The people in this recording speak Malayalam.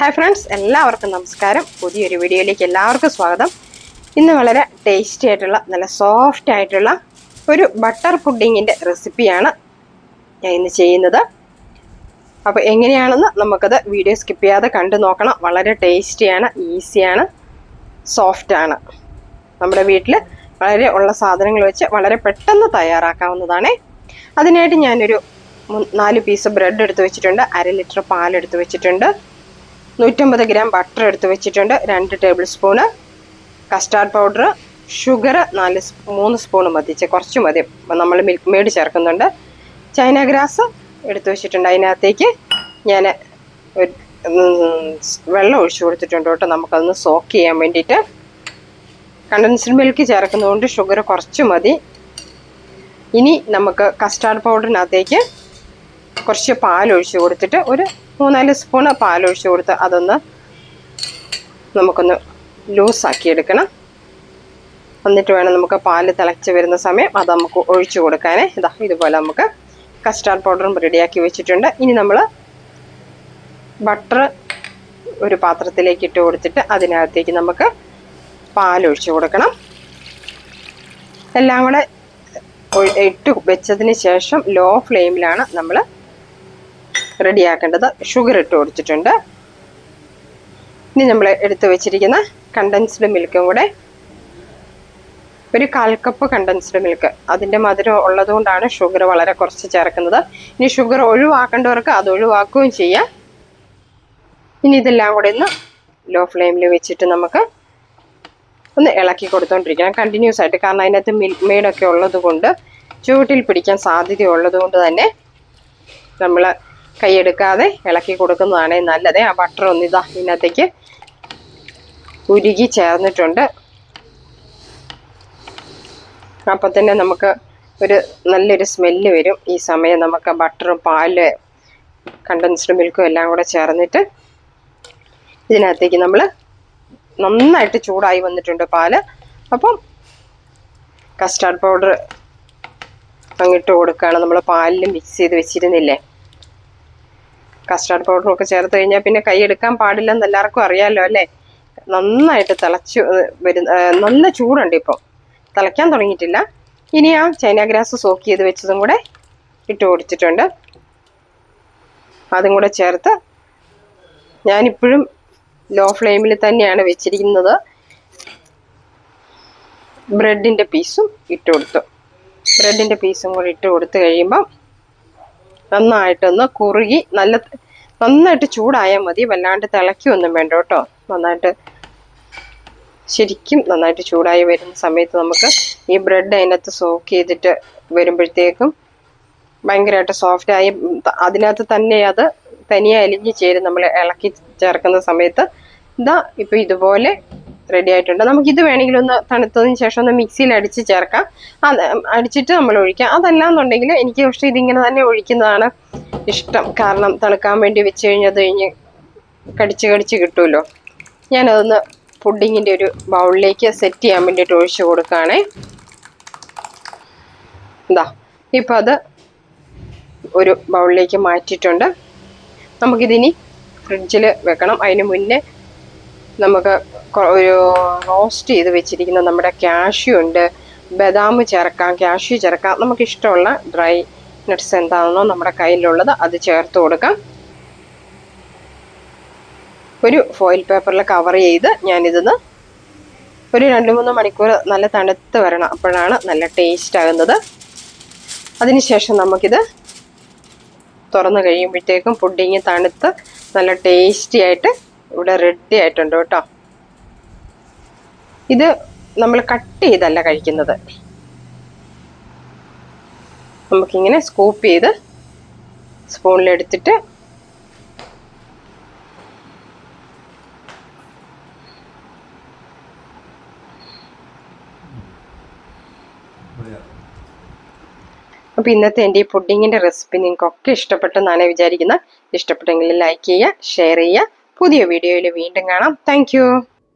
ഹായ് ഫ്രണ്ട്സ് എല്ലാവർക്കും നമസ്കാരം. പുതിയൊരു വീഡിയോയിലേക്ക് എല്ലാവർക്കും സ്വാഗതം. ഇന്ന് വളരെ ടേസ്റ്റി ആയിട്ടുള്ള നല്ല സോഫ്റ്റ് ആയിട്ടുള്ള ഒരു ബട്ടർ പുഡിങ്ങിന്റെ റെസിപ്പിയാണ് ഞാൻ ഇന്ന് ചെയ്യുന്നത്. അപ്പോൾ എങ്ങനെയാണെന്ന് നമുക്കത് വീഡിയോ സ്കിപ്പ് ചെയ്യാതെ കണ്ടു നോക്കണം. വളരെ ടേസ്റ്റിയാണ് ഈസിയാണ് സോഫ്റ്റാണ് നമ്മുടെ വീട്ടിൽ വളരെ ഉള്ള സാധനങ്ങൾ വെച്ച് വളരെ പെട്ടെന്ന് തയ്യാറാക്കാവുന്നതാണേ. അതിനായിട്ട് ഞാനൊരു നാല് പീസ് ബ്രെഡ് എടുത്ത് വെച്ചിട്ടുണ്ട്. അര ലിറ്റർ പാൽ എടുത്ത് വെച്ചിട്ടുണ്ട്. നൂറ്റമ്പത് ഗ്രാം ബട്ടർ എടുത്ത് വെച്ചിട്ടുണ്ട്. രണ്ട് table spoon custard powder sugar നാല് മൂന്ന് സ്പൂൺ മതിച്ച് കുറച്ച് മതി. നമ്മൾ മിൽക്ക് മെയ്ഡ് ചേർക്കുന്നുണ്ട്. ചൈന ഗ്രാസ് എടുത്ത് വെച്ചിട്ടുണ്ട്. അതിനകത്തേക്ക് ഞാൻ വെള്ളം ഒഴിച്ചു കൊടുത്തിട്ടുണ്ട് കേട്ടോ. നമുക്കതൊന്ന് സോക്ക് ചെയ്യാൻ വേണ്ടിയിട്ട്. കണ്ടൻസ്ഡ് മിൽക്ക് ചേർക്കുന്നതുകൊണ്ട് ഷുഗർ കുറച്ച് മതി. ഇനി നമുക്ക് കസ്റ്റാർഡ് പൗഡറിനകത്തേക്ക് കുറച്ച് പാൽ ഒഴിച്ച് കൊടുത്തിട്ട് ഒരു മൂന്നാൽ സ്പൂണ് പാൽ ഒഴിച്ച് കൊടുത്ത് അതൊന്ന് നമുക്കൊന്ന് ലൂസാക്കി എടുക്കണം. എന്നിട്ട് വേണം നമുക്ക് പാൽ തിളച്ച് വരുന്ന സമയം അത് നമുക്ക് ഒഴിച്ചു കൊടുക്കാനേ. ഇതാ ഇതുപോലെ നമുക്ക് കസ്റ്റാർഡ് പൗഡറും റെഡിയാക്കി വെച്ചിട്ടുണ്ട്. ഇനി നമ്മൾ ബട്ടർ ഒരു പാത്രത്തിലേക്ക് ഇട്ട് കൊടുത്തിട്ട് അതിനകത്തേക്ക് നമുക്ക് പാൽ ഒഴിച്ചു കൊടുക്കണം. എല്ലാം കൂടെ ഇട്ട് വെച്ചതിന് ശേഷം ലോ ഫ്ലെയിമിലാണ് നമ്മൾ റെഡിയാക്കേണ്ടത് ഷുഗർ ഇട്ട് കൊടുത്തിട്ടുണ്ട്. ഇനി നമ്മൾ എടുത്തു വെച്ചിരിക്കുന്ന കണ്ടൻസ്ഡ് മിൽക്കും കൂടെ ഒരു കാൽ കപ്പ് കണ്ടൻസ്ഡ് മിൽക്ക് അതിന്റെ മധുരം ഉള്ളതുകൊണ്ടാണ് ഷുഗർ വളരെ കുറച്ച് ചേർക്കുന്നത്. ഇനി ഷുഗർ ഒഴിവാക്കേണ്ടവർക്ക് അത് ഒഴിവാക്കുകയും ചെയ്യാം. ഇനി ഇതെല്ലാം കൂടെ ഒന്ന് ലോ ഫ്ലെയിമിൽ വെച്ചിട്ട് നമുക്ക് ഒന്ന് ഇളക്കി കൊടുത്തോണ്ടിരിക്കണം. കണ്ടിന്യൂസ് ആയിട്ട് കാരണം അതിനകത്ത് മിൽക്ക് മെയ്ഡൊക്കെ ഉള്ളത് കൊണ്ട് ചുവട്ടിൽ പിടിക്കാൻ സാധ്യത ഉള്ളതുകൊണ്ട് തന്നെ നമ്മൾ കൈയെടുക്കാതെ ഇളക്കി കൊടുക്കുന്നതാണ് നല്ലത്. ആ ബട്ടർ ഒന്ന് ഇതാ ഇതിനകത്തേക്ക് ഉരുകി ചേർന്നിട്ടുണ്ട്. അപ്പം തന്നെ നമുക്ക് ഒരു നല്ലൊരു സ്മെല്ല് വരും. ഈ സമയം നമുക്ക് ബട്ടറും പാൽ കണ്ടൻസ്ഡ് മിൽക്കും എല്ലാം കൂടെ ചേർന്നിട്ട് ഇതിനകത്തേക്ക് നമ്മൾ നന്നായിട്ട് ചൂടായി വന്നിട്ടുണ്ട് പാൽ. അപ്പം കസ്റ്റാർഡ് പൗഡർ അങ്ങിട്ട് കൊടുക്കുകയാണ്. നമ്മൾ പാലിൽ മിക്സ് ചെയ്ത് വെച്ചിരുന്നില്ലേ? കസ്റ്റാർഡ് പൗഡറും ഒക്കെ ചേർത്ത് കഴിഞ്ഞാൽ പിന്നെ കൈ എടുക്കാൻ പാടില്ലെന്ന് എല്ലാവർക്കും അറിയാമല്ലോ അല്ലേ? നന്നായിട്ട് തിളച്ച് വരുന്ന നല്ല ചൂടുണ്ട് ഇപ്പം. തിളയ്ക്കാൻ തുടങ്ങിയിട്ടില്ല. ഇനി ആ ചൈന ഗ്രാസ് സോക്ക് ചെയ്ത് വെച്ചതും കൂടെ ഇട്ട് കൊടുത്തിട്ടുണ്ട്. അതും കൂടെ ചേർത്ത് ഞാനിപ്പോഴും ലോ ഫ്ലെയിമിൽ തന്നെയാണ് വെച്ചിരിക്കുന്നത്. ബ്രെഡിന്റെ പീസും ഇട്ട് കൊടുത്തു. ബ്രെഡിന്റെ പീസും കൂടി ഇട്ട് കൊടുത്തു കഴിയുമ്പം നന്നായിട്ടൊന്ന് കുറുകി നല്ല നന്നായിട്ട് ചൂടായാൽ മതി. വല്ലാണ്ട് തിളയ്ക്കൊന്നും വേണ്ട കേട്ടോ. നന്നായിട്ട് ശരിക്കും നന്നായിട്ട് ചൂടായി വരുന്ന സമയത്ത് നമുക്ക് ഈ ബ്രെഡ് അതിനകത്ത് സോക്ക് ചെയ്തിട്ട് വരുമ്പോഴത്തേക്കും ഭയങ്കരമായിട്ട് സോഫ്റ്റ് ആയി ഉം, അതിനകത്ത് തന്നെ അത് തനിയെ അലിഞ്ഞ് ചേരും. നമ്മൾ ഇളക്കി ചേർക്കുന്ന സമയത്ത്. ഇതാ ഇപ്പൊ ഇതുപോലെ റെഡി ആയിട്ടുണ്ട്. നമുക്ക് ഇത് വേണമെങ്കിൽ ഒന്ന് തണുത്തതിന് ശേഷം ഒന്ന് മിക്സിയിൽ അടിച്ച് ചേർക്കാം. അത് അടിച്ചിട്ട് നമ്മൾ ഒഴിക്കാം. അതല്ലാന്നുണ്ടെങ്കിൽ എനിക്ക് പക്ഷേ ഇതിങ്ങനെ തന്നെ ഒഴിക്കുന്നതാണ് ഇഷ്ടം. കാരണം തണുക്കാൻ വേണ്ടി വെച്ച് കഴിഞ്ഞാൽ അത് കഴിഞ്ഞ് കടിച്ച് കടിച്ച് കിട്ടുമല്ലോ. ഞാനതൊന്ന് പുഡിങ്ങിന്റെ ഒരു ബൗളിലേക്ക് സെറ്റ് ചെയ്യാൻ വേണ്ടിയിട്ട് ഒഴിച്ച് കൊടുക്കുകയാണേ. എന്താ ഇപ്പം അത് ഒരു ബൗളിലേക്ക് മാറ്റിയിട്ടുണ്ട്. നമുക്കിതിനി ഫ്രിഡ്ജിൽ വെക്കണം. അതിന് മുന്നേ നമുക്ക് ഒരു റോസ്റ്റ് ചെയ്ത് വെച്ചിരിക്കുന്ന നമ്മുടെ കാഷ്യൂ ഉണ്ട്. ബദാം ചേർക്കാം കാഷ്യൂ ചേർക്കാം. നമുക്ക് ഇഷ്ടമുള്ള ഡ്രൈ നട്ട്സ് എന്താണെന്നോ നമ്മുടെ കയ്യിലുള്ളത് അത് ചേർത്ത് കൊടുക്കാം. ഒരു ഫോയിൽ പേപ്പറിൽ കവർ ചെയ്ത് ഞാനിതിന്ന് ഒരു രണ്ട് മൂന്ന് മണിക്കൂർ നല്ല തണുത്ത് വരണം. അപ്പോഴാണ് നല്ല ടേസ്റ്റ് ആകുന്നത്. അതിനുശേഷം നമുക്കിത് തുറന്ന് കഴിയുമ്പോഴത്തേക്കും പുഡിങ് തണുത്ത് നല്ല ടേസ്റ്റി ആയിട്ട് ഇവിടെ റെഡി ആയിട്ടുണ്ട് കേട്ടോ. ഇത് നമ്മൾ കട്ട് ചെയ്തല്ല കഴിക്കുന്നത്. നമുക്കിങ്ങനെ സ്കൂപ്പ് ചെയ്ത് സ്പൂണിലെടുത്തിട്ട് അപ്പോൾ ഇന്നത്തെ എന്റെ ഈ പുഡിങ്ങിന്റെ റെസിപ്പി നിങ്ങൾക്കൊക്കെ ഇഷ്ടപ്പെട്ടെന്നാണ് വിചാരിക്കുന്നത്. ഇഷ്ടപ്പെട്ടെങ്കിൽ ലൈക്ക് ചെയ്യുക ഷെയർ ചെയ്യുക. പുതിയ വീഡിയോയിൽ വീണ്ടും കാണാം. Thank